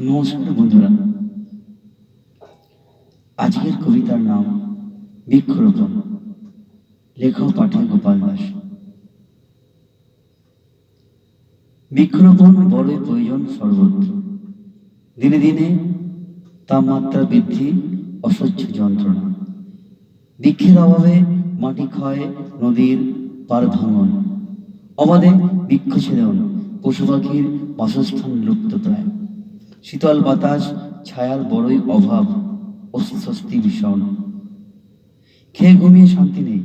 নমস্কার বন্ধুরা। আজকের কবিতার নাম বৃক্ষরোপণ। লেখক পাঠক গোপাল দাস। বৃক্ষরোপণ বড়ই প্রয়োজন সর্বত্র। দিনে দিনে তাপমাত্রা বৃদ্ধি অসহ্য যন্ত্রণা। বৃক্ষের অভাবে মাটি ক্ষয়, নদীর পার ভাঙন অবাধে বৃক্ষছেদন পশু পাখির বাসস্থান লুপ্ত প্রায় শীতল বাতাস ছায়ার বড়ই অভাব, অস্বস্তি ভীষণ। খেয়ে ঘুমিয়ে শান্তি নেই,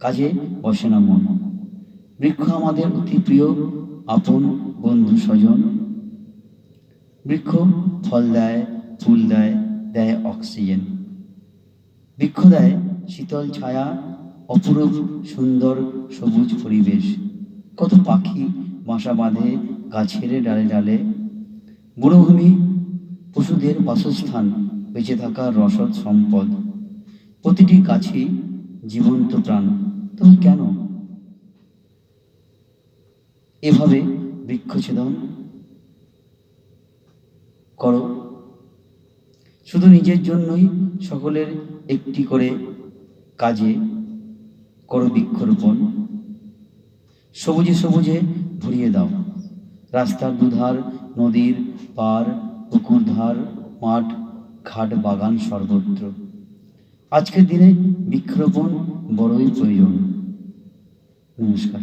কাজে বসে না মন। বৃক্ষ আমাদের অতি প্রিয়, আপন, বন্ধু, স্বজন। বৃক্ষ ফল দেয়, ফুল দেয় দেয় অক্সিজেন। বৃক্ষ দেয় শীতল ছায়া, অপরূপ, সুন্দর, সবুজ পরিবেশ। কত পাখি বাসা বাঁধে, গাছের ডালে ডালে। বনভূমি পশুদের বাসস্থান, বেঁচে থাকার রসদ সম্পদ। প্রতিটি গাছই জীবন্ত প্রাণ। তবে কেন? এভাবে বৃক্ষছেদন করো। শুধু নিজের জন্যই সকলের একটি করে কাজে করো বৃক্ষরোপণ। সবুজে সবুজে ভরিয়ে দাও। রাস্তার দুধার নদীর পার পুকুরধার মাঠ ঘাট বাগান সর্বত্র। আজকের দিনে বৃক্ষরোপণ বড়ই প্রয়োজন। নমস্কার।